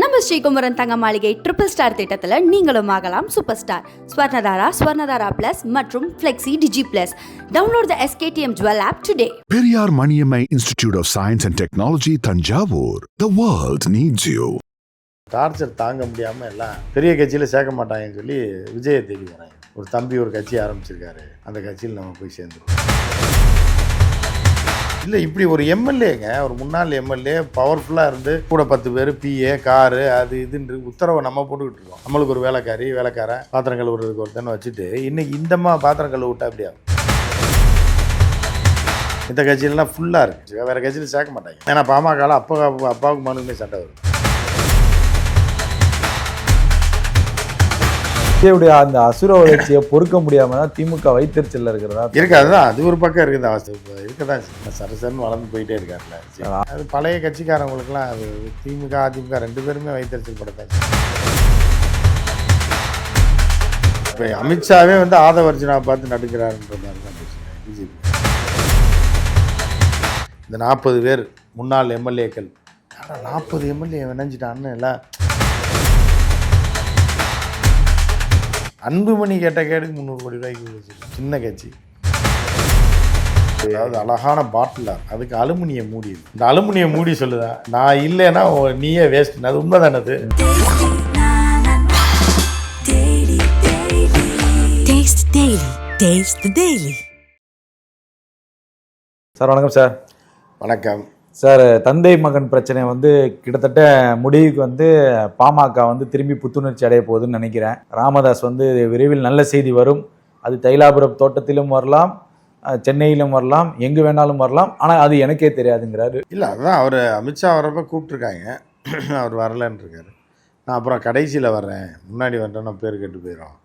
நம்ம ஸ்ரீகுமரன் தங்க மாளிகை ட்ரிபிள் ஸ்டார் திட்டத்தில் நீங்களும் ஆகலாம் super star Swarnadhara Swarnadhara plus மற்றும் flexi digi plus download the SKDM jewel app today Periyar Maniammai Institute of Science and Technology, Tanjavur. The world needs you. Torture தாங்க முடியாமல் எல்லாம் பெரிய கட்சியில் சேர்க்க மாட்டாங்கன்னு சொல்லி விஜயை தேடி வராங்க. ஒரு தம்பி ஒரு கட்சி ஆரம்பிச்சிருக்காரு. அந்த கட்சியில் நம்ம போய் சேர்ந்துருவோம். இல்லை இப்படி ஒரு எம்எல்ஏங்க ஒரு முன்னாள் எம்எல்ஏ பவர்ஃபுல்லாக இருந்து கூட பத்து பேர் பிஏ காரு அது இதுன்னு உத்தரவை நம்ம போட்டுக்கிட்டு இருக்கோம். நம்மளுக்கு ஒரு வேலைக்காரி வேலைக்காரன் பாத்திரம் கழுவுறதுக்கு ஒருத்தனை வச்சுட்டு இன்னைக்கு இந்தமா பாத்திரம் கழுவிட்டா அப்படியா? இந்த கட்சியிலலாம் ஃபுல்லாக இருக்கு. வேறு கட்சியில் சேர்க்க மாட்டாங்க. ஏன்னா பாமகலாம் அப்பா அப்பாவுக்கு மனுக்குமே சண்டை வரும். விஜயுடைய அந்த அசுர வளர்ச்சியை பொறுக்க முடியாம தான் திமுக வைத்தறிச்சல்ல இருக்கிறதா? இருக்கு அதுதான். அது ஒரு பக்கம் இருக்குது. இருக்கதான். சரசரன்னு வளர்ந்து போயிட்டே இருக்காருல்ல. அது பழைய கட்சிக்காரங்களுக்குலாம் அது திமுக அதிமுக ரெண்டு பேருமே வைத்தறிச்சல் படத்தான் இப்போ அமித்ஷாவே வந்து ஆதவர்ஜுனா பார்த்து நடுக்கிறாருன்ற மாதிரி தான் பிஜேபி. இந்த நாற்பது பேர் முன்னாள் எம்எல்ஏக்கள். ஆனால் நாற்பது எம்எல்ஏ நினைஞ்சிட்டான்னு எல்லாம் அன்புமணி கேட்ட கேடுக்கு முந்நூறு கோடி ரூபாய்க்கு வச்சிருக்கோம். சின்ன கட்சி அதாவது அழகான பாட்டில் அதுக்கு அலுமினிய மூடி இருக்கு. இந்த அலுமினிய மூடி சொல்லுதா நான் இல்லைன்னா நீயே வேஸ்ட் அது. Taste the Daily. சார் வணக்கம் சார் வணக்கம் சார் தந்தை மகன் பிரச்சனை வந்து கிட்டத்தட்ட முடிவுக்கு வந்து பாமக வந்து திரும்பி புத்துணர்ச்சி அடைய போகுதுன்னு நினைக்கிறேன். ராமதாஸ் வந்து விரைவில் நல்ல செய்தி வரும். அது தைலாபுரம் தோட்டத்திலும் வரலாம் சென்னையிலும் வரலாம் எங்கே வேணாலும் வரலாம். ஆனால் அது எனக்கே தெரியாதுங்கிறாரு. இல்லை அதுதான் அவர் அமித்ஷா வரப்ப கூப்பிட்ருக்காங்க அவர் வரலன்ட்ருக்காரு நான் அப்புறம் கடைசியில் வர்றேன். முன்னாடி வந்துட்டேன்னா பேர் கெட்டு போயிடும்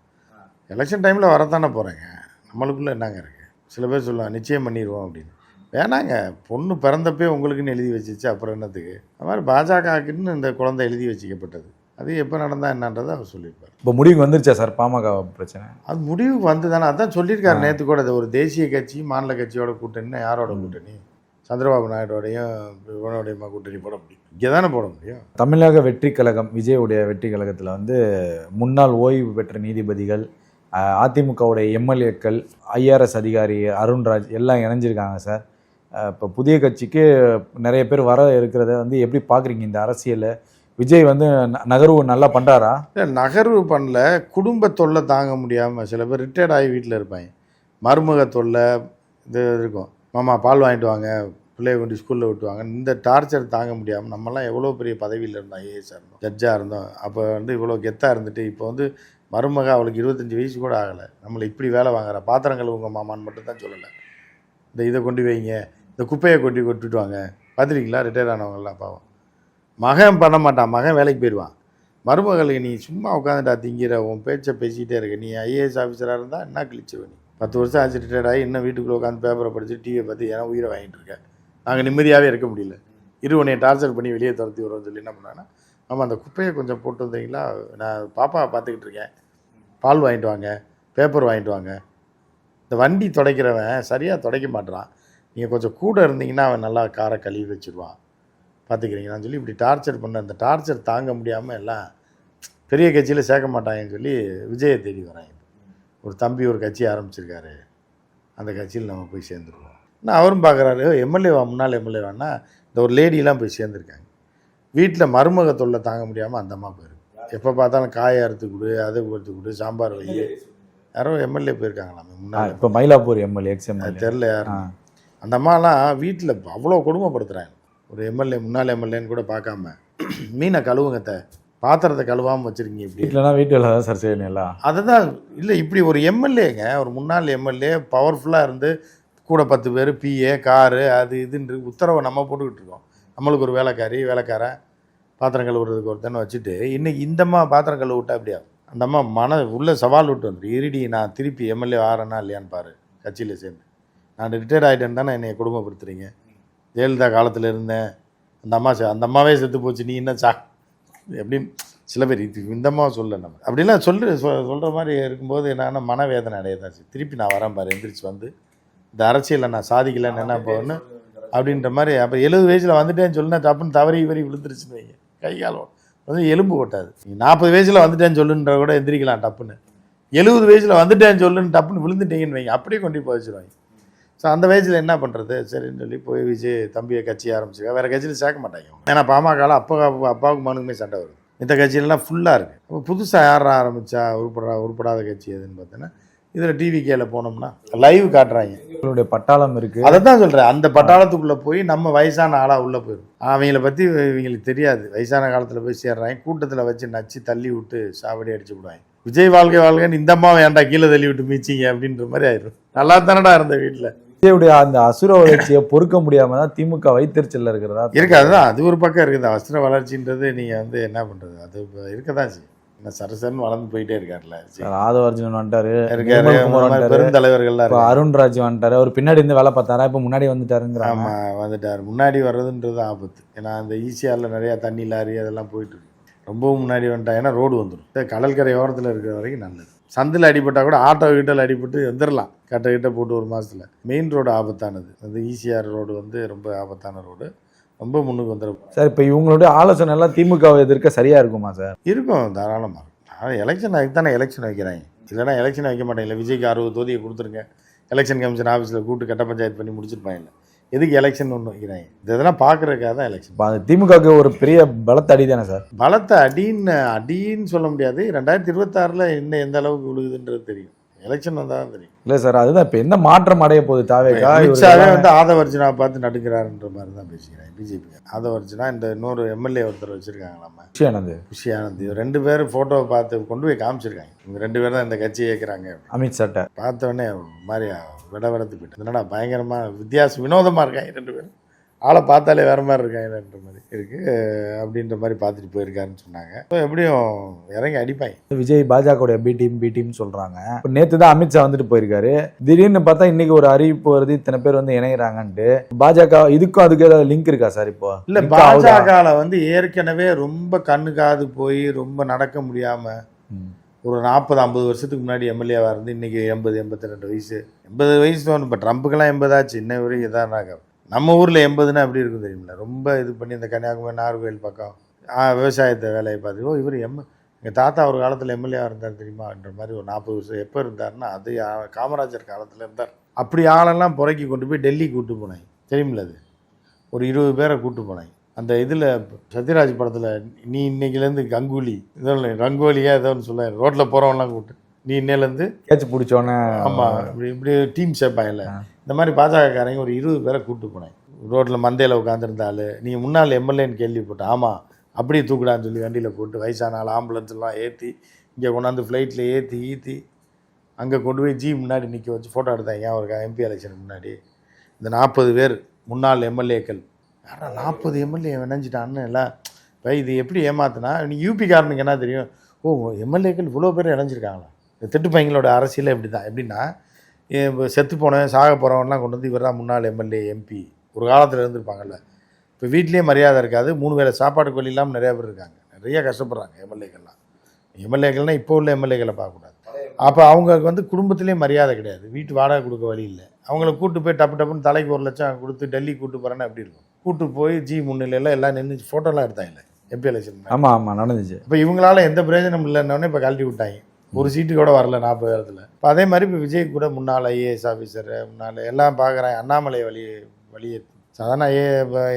எலெக்ஷன் டைமில் வரத்தானே போகிறேங்க நம்மளுக்குள்ளே என்னங்க இருக்குது சில பேர் சொல்லுவாங்க நிச்சயம் பண்ணிடுவோம் அப்படின்னு. வேணாங்க. பொண்ணு பிறந்தப்பே உங்களுக்குன்னு எழுதி வச்சிச்சு அப்புறம் என்னத்துக்கு அது மாதிரி பாஜகவுக்குன்னு இந்த குழந்தை எழுதி வச்சிக்கப்பட்டது. அது எப்போ நடந்தா என்னன்றதை அவர் சொல்லியிருப்பார். இப்போ முடிவுக்கு வந்துருச்சா சார் பாமக பிரச்சனை? அது முடிவுக்கு வந்து தானே அதான் சொல்லியிருக்காரு நேற்று கூட அது ஒரு தேசிய கட்சி மாநில கட்சியோட கூட்டணின்னா யாரோட கூட்டணி? சந்திரபாபு நாயுடோடையும் இவனோடையுமா கூட்டணி போட முடியும்? இங்கே தானே போட முடியும். தமிழக வெற்றி கழகம் விஜயுடைய வெற்றி கழகத்தில் வந்து முன்னாள் ஓய்வு பெற்ற நீதிபதிகள் அதிமுகவுடைய எம்எல்ஏக்கள் ஐஆர்எஸ் அதிகாரி அருண்ராஜ் எல்லாம் இணைஞ்சிருக்காங்க சார். இப்போ புதிய கட்சிக்கு நிறைய பேர் வர இருக்கிறத வந்து எப்படி பார்க்குறீங்க இந்த அரசியலை? விஜய் வந்து ந- நகர்வு நல்லா பண்ணுறாரா இல்லை நகர்வு பண்ணல. குடும்ப தொல்லை தாங்க முடியாமல் சில பேர் ரிட்டையர்ட் ஆகி வீட்டில் இருப்பாங்க. மருமக தொல்லை இது இருக்கும். மாமா பால் வாங்கிட்டு வாங்க பிள்ளைய கொண்டு ஸ்கூலில் விட்டுவாங்க இந்த டார்ச்சர் தாங்க முடியாமல் நம்மலாம் எவ்வளோ பெரிய பதவியில் இருந்தோம் ஐஏஎஸ் இருந்தோம். ஜட்ஜாக இருந்தோம். அப்போ வந்து இவ்வளோ கெத்தாக இருந்துட்டு இப்போ வந்து மருமக அவளுக்கு இருபத்தஞ்சி வயசு கூட ஆகலை. நம்மளை இப்படி வேலை வாங்குறா. பாத்திரங்கள் உங்கள் மாமான்னு மட்டும் தான் சொல்லலை. இந்த இதை கொண்டு வைங்க. இந்த குப்பையை கொட்டி கொட்டுட்டு வாங்க பார்த்துருக்கீங்களா? ரிட்டையர் ஆனவங்களாம் பாவம். மகன் பண்ண மாட்டான். மகன் வேலைக்கு போயிடுவான். மருமகளுக்கு நீ சும்மா உட்காந்துட்டா திங்கிற உன் பேச்சை பேசிக்கிட்டே இருக்க. நீ ஐஏஎஸ் ஆஃபீஸராக இருந்தால் என்ன கிழிச்சுவ நீ? பத்து வருஷம் ஆச்சு ரிட்டையர்ட் ஆகி இன்னும் வீட்டுக்குள்ளே உட்காந்து பேப்பரை படித்து டிவியை பார்த்து ஏன்னா உயிரை வாங்கிட்டு இருக்கேன் நாங்கள் நிம்மதியாகவே இருக்க முடியல. இரு உன்னை டார்ச்சர் பண்ணி வெளியே துரத்தி வரோம்னு சொல்லி என்ன பண்ணாங்கன்னா ஆமாம் அந்த குப்பையை கொஞ்சம் போட்டு வந்தீங்களா? நான் பாப்பாவை பார்த்துக்கிட்டு இருக்கேன். பால் வாங்கிட்டு வாங்க. பேப்பர் வாங்கிட்டு வாங்க. இந்த வண்டி துடைக்கிறவன் சரியாக துடைக்க மாட்டான் நீங்கள் கொஞ்சம் கூட இருந்தீங்கன்னா அவன் நல்லா காரை கழுவி வச்சிருவான். பார்த்துக்கிறீங்கன்னு சொல்லி இப்படி டார்ச்சர் பண்ண அந்த டார்ச்சர் தாங்க முடியாமல் எல்லாம் பெரிய கட்சியில் சேர்க்க மாட்டாங்கன்னு சொல்லி விஜயை தேடி வராங்க ஒரு தம்பி ஒரு கட்சி ஆரம்பிச்சிருக்காரு. அந்த கட்சியில் நம்ம போய் சேர்ந்துருவோம். நான் அவரும் பார்க்குறாரு எம்எல்ஏவா முன்னாள் எம்எல்ஏவானா இந்த ஒரு லேடிலாம் போய் சேர்ந்துருக்காங்க. வீட்டில் மருமக தொல்லை தாங்க முடியாமல் அந்த அம்மா போயிருக்கு. எப்போ பார்த்தாலும் காயை அறுத்து கொடு அதை கொடுத்து கொடு சாம்பார் வை யாரோ எம்எல்ஏ போயிருக்காங்களாமே முன்னாள் இப்போ மயிலாப்பூர் எம்எல்ஏ எம்எல்ஏ தெரில யாரு அந்த அம்மாலாம் வீட்டில் அவ்வளோ கொடுமைப்படுத்துகிறாங்க ஒரு எம்எல்ஏ முன்னாள் எம்எல்ஏன்னு கூட பார்க்காம. மீனை கழுவுங்கத்த பாத்திரத்தை கழுவாமல் வச்சுருக்கீங்க இப்படி. வீட்டிலனா வீட்டு வேலை தான் சார் செய்யணும் எல்லாம். அதுதான் இல்லை இப்படி ஒரு எம்எல்ஏங்க ஒரு முன்னாள் எம்எல்ஏ பவர்ஃபுல்லாக இருந்து கூட பத்து பேர் பிஏ காரு அது இதுன்னு உத்தரவை நம்ம போட்டுக்கிட்டு இருக்கோம். நம்மளுக்கு ஒரு வேலைக்காரி வேலைக்காரன் பாத்திரம் கழுவுறதுக்கு ஒருத்தனை வச்சுட்டு இன்னைக்கு இந்தம்மா பாத்திரம் கழுவு விட்டா அப்படியா அந்த அம்மா மன உள்ள சவால் விட்டு வந்துரு. இருடி நான் திருப்பி எம்எல்ஏ ஆறேனா இல்லையான்னு பாரு. கட்சியில் சேர்ந்து. நான் ரிட்டையர்ட் ஆகிட்டேன்னு தானே என்னை குடும்பப்படுத்துறீங்க? ஜெயலலிதா காலத்தில் இருந்தேன். அந்த அம்மா செ- அந்த அம்மாவே செத்து போச்சு. நீ என்ன சா எப்படின்னு சில பேர் இது இந்த அம்மாவை சொல்ல நம்ம. அப்படிலாம் சொல்லு சொ- சொல்கிற மாதிரி இருக்கும்போது என்னன்னா மனவேதனை அடையதான் திருப்பி நான் வரேன் பாரு எந்திரிச்சு வந்து. இந்த அரசியலில் நான் சாதிக்கலன்னு என்ன போகணும்னு அப்படின்ற மாதிரி அப்போ எழுபது வயசில் வந்துட்டேன்னு சொல்லுனா தப்புன்னு தவறி இவரி விழுந்துருச்சுன்னு வைங்க. கை காலம் வந்து எலும்பு கொட்டாது. நீ நாற்பது வயசில் வந்துட்டேன்னு சொல்லுன்ற கூட எந்திரிக்கலாம் டப்புன்னு. எழுபது வயசில் வந்துட்டேன்னு சொல்லுன்னு டப்புன்னு விழுந்துட்டீங்கன்னு வைங்க. அப்படியே கொண்டு போய் வச்சுருவாங்க. ஸோ அந்த வயசில் என்ன பண்ணுறது சரின்னு சொல்லி போய் விஜய் தம்பியை கட்சி ஆரம்பிச்சுக்க வேறு கட்சியில் சேர்க்க மாட்டாங்க. ஏன்னா பாமகலாம் அப்பா அப்பாவுக்கு மனுக்குமே சண்டை வருது. இந்த கட்சியிலலாம் ஃபுல்லாக இருக்குது இப்போ புதுசாக யாரா ஆரம்பித்தா உருப்படா உருப்படாத கட்சி எதுன்னு பார்த்தீங்கன்னா இதில் டிவிகேல போனோம்னா லைவ் காட்டுறாங்க. உங்களுடைய பட்டாளம் இருக்கு. அதை தான் சொல்கிறேன் அந்த பட்டாளத்துக்குள்ளே போய் நம்ம வயசான ஆளாக உள்ளே போயிடும் அவங்கள பற்றி இவங்களுக்கு தெரியாது. வயசான காலத்தில் போய் சேர்றாங்க. கூட்டத்தில் வச்சு நச்சு தள்ளி விட்டு சாவடி அடிச்சு விடுவாங்க. விஜய் வாழ்க்கை வாழ்க்கைன்னு இந்த அம்மா வேண்டா கீழே தள்ளி விட்டு மீச்சிங்க அப்படின்ற மாதிரி ஆயிடும் நல்லா தானடா இருந்த வீட்டில் விஜயுடைய அந்த அசுர வளர்ச்சியை பொறுக்க முடியாம தான் திமுக வைத்தறிச்சல்ல இருக்கிறதா? இருக்கு அதுதான். அது ஒரு பக்கம் இருக்குது. அவசர வளர்ச்சின்றது நீங்கள் வந்து என்ன பண்ணுறது அது இருக்க தான் செய்யும். என்ன சரசரன்னு வளர்ந்து போயிட்டே இருக்கார்ல சரி. சார் ஆதவர்ஜுனன் வந்துட்டாரு. பெருந்தலைவர்கள்லாம். அருண்ராஜ் வந்துட்டாரு. அவர் பின்னாடி இருந்து வேலை பார்த்தாரா? இப்போ முன்னாடி வந்துட்டாருங்கிறாங்க. ஆமாம் வந்துட்டார். முன்னாடி வர்றதுன்றது ஆபத்து. ஏன்னா அந்த ஈசிஆரில் நிறையா தண்ணி லாரி அதெல்லாம் போயிட்டு இருக்கு. ரொம்பவும் முன்னாடி வந்துட்டாங்கன்னா ரோடு வந்துடும் கடற்கரை ஓரத்தில் இருக்கிற வரைக்கும் நல்லது. சந்தில் அடிபட்டால் கூட ஆட்டோ கிட்டல் அடிபட்டு வந்துடலாம் கட்ட கிட்ட போட்டு ஒரு மாதத்தில் மெயின் ரோடு ஆபத்தானது. அந்த ஈசிஆர் ரோடு வந்து ரொம்ப ஆபத்தான ரோடு ரொம்ப முன்னுக்கு வந்துடும் சார் இப்போ இவங்களுடைய ஆலோசனை எல்லாம் திமுகவை எதிர்க்க சரியா இருக்குமா சார்? இருக்கும் தாராளமாக ஆனால் எலெக்ஷன் அதுக்கு தானே எலெக்ஷன் வைக்கிறாங்க இல்லைன்னா எலெக்ஷன் வைக்க மாட்டாங்கல்ல விஜய்க்கு அறுபது தொகுதியை கொடுத்துருங்க. எலெக்ஷன் கமிஷன் ஆஃபீஸில் கூப்பிட்டு கட்ட பஞ்சாயத்து பண்ணி முடிச்சிருப்பாங்கல்ல எதுக்கு எலெக்ஷன் ஒன்று வைக்கிறாங்க இது இதெல்லாம் பார்க்குறதுக்காக தான் எலெக்ஷன் அந்த திமுகவுக்கு ஒரு பெரிய பலத்த அடி தானே சார்? பலத்தை அடின்னு அடின்னு சொல்ல முடியாது. ரெண்டாயிரத்தி இருபத்தாறில் இன்னும் எந்த அளவுக்கு விழுகுதுன்றது தெரியும். எலெக்ஷன் வந்தால் தெரியும். இல்ல சார் அதுதான் இப்போ என்ன மாற்றம் அடைய போகுது தாவேக்கா? அமித்ஷாவே வந்து ஆதவர்ஜுனா பார்த்து நடுக்கிறாருன்ற மாதிரி தான் பேசிக்கிறாங்க பிஜேபி ஆதவர்ஜுனா இந்த இன்னொரு எம்எல்ஏ ஒருத்தர் வச்சிருக்காங்களாமா விஷயானது குஷி ஆனந்த் இவர் ரெண்டு பேரும் ஃபோட்டோவை பார்த்து கொண்டு போய் காமிச்சிருக்காங்க. இவங்க ரெண்டு பேரும் தான் இந்த கட்சியை ஏற்கிறாங்க அமித் சட்டை. பார்த்த உடனே ஒரு மாதிரி விட விடத்து போயிட்டு என்னடா பயங்கரமாக வித்தியாசம் வினோதமாக இருக்காங்க ரெண்டு பேரும். ஆளை பார்த்தாலே வேற மாதிரி இருக்காங்கன்ற மாதிரி இருக்கு. அப்படின்ற மாதிரி பார்த்துட்டு போயிருக்காருன்னு சொன்னாங்க. So, எப்படியும் இறங்கி அடிப்பாங்க. விஜய் பாஜகவுடைய பி டீம் பி டீம் சொல்றாங்க. இப்போ நேத்து தான் அமித்ஷா வந்துட்டு போயிருக்காரு. திடீர்னு பார்த்தா இன்னைக்கு ஒரு அறிவிப்பு வருது இத்தனை பேர் வந்து இணையறாங்கன்ட்டு. பாஜக இதுக்கும் அதுக்கு ஏதாவது லிங்க் இருக்கா சார் இப்போ? இல்லை? பாஜகவில் வந்து ஏற்கனவே ரொம்ப கண்ணு காது போய் ரொம்ப நடக்க முடியாமல். ஒரு நாற்பது ஐம்பது வருஷத்துக்கு முன்னாடி எம்எல்ஏவாக இருந்து இன்னைக்கு எண்பது எண்பத்தி ரெண்டு வயசு. எண்பது வயசு இப்போ ட்ரம்ப்புக்கெல்லாம் எண்பதாச்சு இன்ன வரைக்கும் இதானாங்க நம்ம ஊரில் எண்பதுன்னா எப்படி இருக்கும் தெரியுமில்ல? ரொம்ப இது பண்ணி இந்த கன்னியாகுமரி நாகர்கோவில் பக்கம் விவசாயத்தை வேலையை பார்த்து ஓ இவர் எம் எங்கள் தாத்தா ஒரு காலத்தில் எம்எல்ஏவாக இருந்தார் தெரியுமான்ற மாதிரி ஒரு நாற்பது வருஷம் எப்போ இருந்தாருன்னா அது காமராஜர் காலத்தில் இருந்தார். அப்படி ஆளெல்லாம் புறக்கி கொண்டு போய் டெல்லி கூட்டு போனேன் தெரியுமில்ல அது? ஒரு இருபது பேரை கூட்டு போனாய். அந்த இதில் சத்யராஜ் படத்தில் நீ இன்னைக்குலேருந்து கங்குலி இதோ ரங்கோலியாக ரங்கோலியா ஏதோ ஒன்று சொல்ல ரோட்டில் போகிறவன்லாம் கூப்பிட்டு. நீ இன்னையிலேருந்து கேட்ச் பிடிச்சோன்னே ஆமாம் இப்படி இப்படி டீம் சேர்ப்பாங்கல்ல இந்த மாதிரி பாஜகக்காரங்க ஒரு இருபது பேரை கூப்பிட்டு போனேன். ரோட்டில் மந்தையில் உட்காந்துருந்தாள் நீங்கள் முன்னாள் எம்எல்ஏன்னு கேள்விப்பட்டேன் ஆமாம் அப்படியே தூக்குடான்னு சொல்லி வண்டியில் போட்டு வயசான ஆள் ஆம்புலன்ஸ் எல்லாம் ஏற்றி இங்கே கொண்டாந்து ஃப்ளைட்டில் ஏற்றி ஈத்தி அங்கே கொண்டு போய் ஜி முன்னாடி நிற்க வச்சு ஃபோட்டோ எடுத்தாங்க ஏன் ஒரு எம்பி எலெக்ஷனுக்கு முன்னாடி? இந்த நாற்பது பேர் முன்னாள் எம்எல்ஏக்கள் யாரா நாற்பது எம்எல்ஏ இணைஞ்சிட்டான்னு எல்லாம் இப்போ இது எப்படி ஏமாத்துனா நீ யூபிக்காரனுக்கு என்ன தெரியும்? ஓ எம்எல்ஏக்கள் இவ்வளோ பேர் இணைஞ்சிருக்காங்களா? இந்த திட்டுப்பைங்களோட அரசியல் எப்படி தான் எப்படின்னா இப்போ செத்து போனவன் சாக போகிறவன்லாம் கொண்டு வந்து இவர் தான் முன்னாள் எம்எல்ஏ எம்பி. ஒரு காலத்தில் இருந்திருப்பாங்கல்ல. இப்போ வீட்லேயே மரியாதை இருக்காது. மூணு வேளை சாப்பாட்டுக்கு வழி இல்லாமல் நிறையா பேர் இருக்காங்க. நிறைய கஷ்டப்படுறாங்க எம்எல்ஏக்கள்லாம். எம்எல்ஏக்கள்னால் இப்போ உள்ள எம்எல்ஏக்களை பார்க்கக்கூடாது. அப்போ அவங்களுக்கு வந்து குடும்பத்திலே மரியாதை கிடையாது. வீட்டு வாடகை கொடுக்க வழி இல்லை. அவங்கள கூட்டு போய் டப்பு டப்புன்னு தலைக்கு ஒரு லட்சம் கொடுத்து டெல்லி கூட்டு போகிறேன்னா எப்படி இருக்கும்? கூட்டு போய் ஜி முன்னிலையில் எல்லாம் நின்று ஃபோட்டோலாம் எடுத்தாங்க எம்பி எலெக்ஷன் ஆமா ஆமா நடந்துச்சு. இப்போ இவங்களால எந்த பிரயோஜனம் இல்லைன்னொடனே இப்போ கழட்டி விட்டாங்க. ஒரு சீட்டு கூட வரல நாற்பது இடத்துல. இப்போ அதே மாதிரி இப்போ விஜய் கூட முன்னாள் ஐஏஎஸ் ஆஃபீஸர் முன்னாள் எல்லாம் பார்க்குறாங்க அண்ணாமலை வழி வழியே சாதாரண ஏ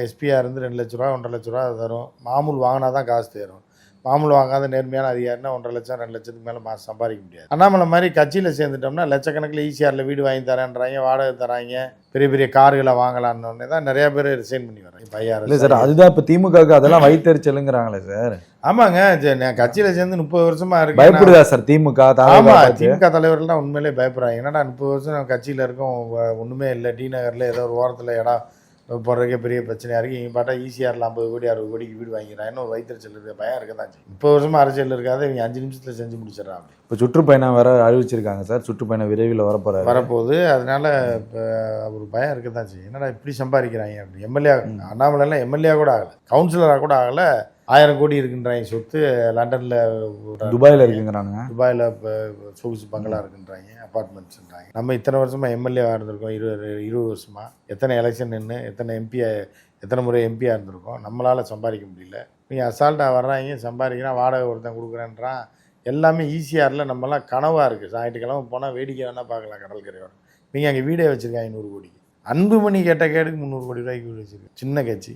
எஸ்பியாக இருந்து ரெண்டு லட்ச ரூபா ஒன்றரை லட்ச ரூபா தரும். மாமூல் வாங்கினா தான் காசு தேரும். மாமூல் வாங்காத நேர்மையான அதிகாரினா ஒன்றரை லட்சம் ரெண்டு லட்சத்துக்கு மேலே மாதம் சம்பாதிக்க முடியாது. அண்ணாமலை மாதிரி கட்சியில் சேர்ந்துட்டோம்னா லட்சக்கணக்கில் ஈசிஆரில் வீடு வாங்கி தரேன்றாங்க வாடகை தராங்க பெரிய பெரிய கார்களை வாங்கலான்னு தான் நிறைய பேர் ரிசைன் பண்ணி வராங்க இப்போ இல்ல சார் ஐயாயிரம் அதுதான் இப்ப திமுகவுக்கு அதெல்லாம் வைத்தறிச்சலுங்கிறாங்களே சார். ஆமாங்க நான் கட்சியில் சேர்ந்து முப்பது வருஷமா இருக்கேன். பயப்படுதா சார் திமுக ஆமா தாவேகா பார்த்து? திமுக தலைவர்கள்லாம் உண்மையிலே பயப்படுறாங்க. என்னடா முப்பது வருஷம் கட்சியில் இருக்கோம் ஒண்ணுமே இல்லை. டி நகர்ல ஏதோ ஒரு ஓரத்தில் இடம் போடுறதுக்கே பெரிய பிரச்சனையா இருக்கு. இவங்க பார்த்தா ஈஸியாக ஐம்பது கோடி அறுபது கோடிக்கு வீடு வாங்கிக்கிறாங்க ஒரு வயிற்றுச்சல் இருக்க. பயம் இருக்க தான் செய்யும் முப்பது வருஷமா அரசியல் இருக்காது. இவங்க அஞ்சு நிமிஷத்துல செஞ்சு முடிச்சிடறாங்க இப்ப சுற்றுப்பயணம் வேற அறிவிச்சிருக்காங்க சார். சுற்றுப்பயணம் விரைவில் வரப்போறாரு. வரப்போகுது. அதனால இப்போ ஒரு பயம் இருக்க தான் செய்யும் என்னடா இப்படி சம்பாதிக்கிறாங்க அப்படி. எம்எல்ஏ அண்ணாமலைலாம் எம்எல்ஏ கூட ஆகலை. கவுன்சிலராக கூட ஆகலை. ஆயிரம் கோடி இருக்குன்றாங்க சொத்து லண்டன்ல துபாயில இருக்குங்கிறானுங்க. துபாயில் இப்போ சொகுசு பங்களா இருக்குன்றாங்க அப்பார்ட்மெண்ட்ஸ்ன்றாங்க நம்ம இத்தனை வருஷமா எம்எல்ஏவாக இருந்திருக்கோம் இருபது இருபது வருஷமா. எத்தனை எலெக்ஷன் நின்று எத்தனை எம்பி எத்தனை முறை எம்பியாக இருந்திருக்கோம். நம்மளால் சம்பாதிக்க முடியல. நீங்கள் அசால்ட்டாக வர்றாங்க சம்பாதிக்கிறான் வாடகை ஒருத்தன் கொடுக்குறேன்றான். எல்லாமே ஈஸியாரில் நம்மலாம் கனவாக இருக்குது ஞாயிற்றுக்கிழமை போனால் வேடிக்கை வேணால் பார்க்கலாம் கடற்கரையோட. நீங்கள் அங்கே வீடே வச்சுருக்காங்க ஐநூறு கோடிக்கு. அன்புமணி கேட்ட கேடுக்கு முந்நூறு கோடி ரூபாய்க்கு வீடு வச்சுருக்கு சின்ன கட்சி.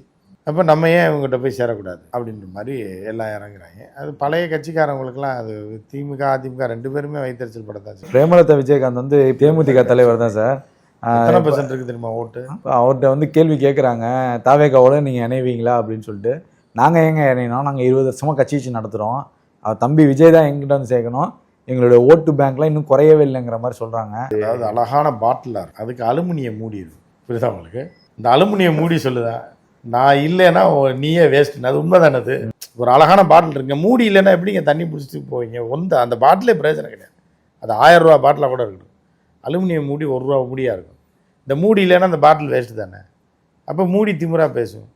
அப்போ நம்ம ஏன் இவங்ககிட்ட போய் சேரக்கூடாது? அப்படின்ற மாதிரி எல்லாம் இறங்குறாங்க. அது பழைய கட்சிக்காரவங்களுக்குலாம் அது திமுக அதிமுக ரெண்டு பேருமே வைத்தறிச்சல் படத்தாச்சு பிரேமலதா விஜயகாந்த் வந்து தேமுதிக தலைவர் தான் சார். எத்தனை பர்சன்ட் இருக்குது தெரியுமா ஓட்டு? அவர்கிட்ட வந்து கேள்வி கேட்குறாங்க தாவேக்காவோட நீங்கள் இணைவீங்களா அப்படின்னு சொல்லிட்டு. நாங்கள் எங்க இணையணும்? நாங்கள் இருபது வருஷமாக கட்சி வச்சு நடத்துகிறோம் அவர் தம்பி விஜய் தான் எங்கிட்ட வந்து சேர்க்கணும். எங்களுடைய ஓட்டு பேங்க்லாம் இன்னும் குறையவே இல்லைங்கிற மாதிரி சொல்கிறாங்க அதாவது அழகான பாட்டிலாக இருக்கும் அதுக்கு அலுமினிய மூடி இருக்கும் புரியுதா உங்களுக்கு? இந்த அலுமினிய மூடி சொல்லுதா? நான் இல்லைன்னா நீயே வேஸ்ட் அது உண்மைதானே அது? ஒரு அழகான பாட்டில் இருக்குங்க மூடி இல்லைன்னா எப்படிங்க தண்ணி பிடிச்சிட்டு போவீங்க? ஒந்த அந்த பாட்டிலே பிரயோஜனம் கிடையாது. அது ஆயிரம் ரூபா பாட்டிலாக கூட இருக்கட்டும். அலுமினியம் மூடி ஒரு ரூபா மூடியாக இருக்கும் இந்த மூடி இல்லைன்னா அந்த பாட்டில் வேஸ்ட்டு தானே? அப்போ மூடி திமிரா பேசும்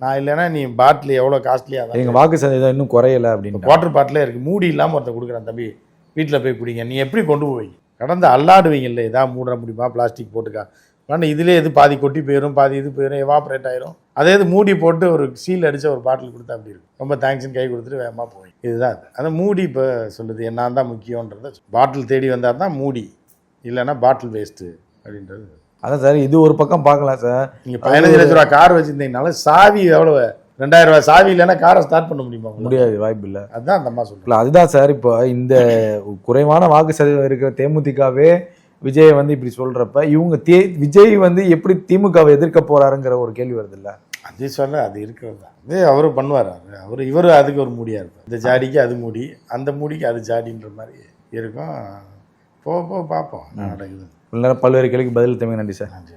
நான் இல்லைன்னா நீ பாட்டில் எவ்வளோ காஸ்ட்லியாக எங்கள் வாக்கு சதவீதம் இன்னும் குறையலை அப்படின்னு வாட்டர் பாட்டிலே இருக்குது மூடி இல்லாமல் ஒருத்தன் கொடுக்குறான் தம்பி. வீட்டில் போய் குடிங்க. நீ எப்படி கொண்டு போய் கடந்து அல்லாடுவீங்கல்ல இதா மூட முடியுமா? பிளாஸ்டிக் போட்டுக்கா. ஆனால் இதிலே எது பாதி கொட்டி போயிடும் பாதி இது போயிடும் எவாப்ரேட் ஆயிரும். அதே இது மூடி போட்டு ஒரு சீல் அடிச்ச ஒரு பாட்டில் கொடுத்தா அப்படி இருக்கும். ரொம்ப தேங்க்ஸ்னு கை கொடுத்துட்டு வேகமாக போய் இதுதான் அது. அந்த மூடி இப்போ சொல்லுது என்ன தான் முக்கியன்றத பாட்டில் தேடி வந்தால் தான் மூடி இல்லைன்னா பாட்டில் வேஸ்ட்டு அப்படின்றது. அதான் சார் இது ஒரு பக்கம் பார்க்கலாம் சார். நீங்கள் பதினஞ்சு லட்ச ரூபா கார் வச்சுருந்தீங்கனாலும் சாவி எவ்வளோ ரெண்டாயிரம் ரூபாய் சாவி இல்லைன்னா காரை ஸ்டார்ட் பண்ண முடியுமா? முடியாது வாய்ப்பு இல்லை. அதுதான் அந்த அம்மா இல்ல அதுதான் சார் இப்போ இந்த குறைவான வாக்கு சதவீதம் இருக்கிற தேமுதிகவே விஜய் வந்து இப்படி சொல்றப்ப இவங்க தே விஜய் வந்து எப்படி திமுகவை எதிர்க்க போறாருங்கிற ஒரு கேள்வி வருது இல்ல அது சொல்ல அது இருக்கிறது தான். அது அவரும் பண்ணுவார். அவர் இவர் அதுக்கு ஒரு மூடியாக இருப்பார். இந்த ஜாடிக்கு அது மூடி அந்த மூடிக்கு அது ஜாடின்ற மாதிரி இருக்கும். போக போக பார்ப்போம் நடக்குது பல்வேறு கேள்விக்கு பதில் தமிழ் நன்றி சார். நன்றி.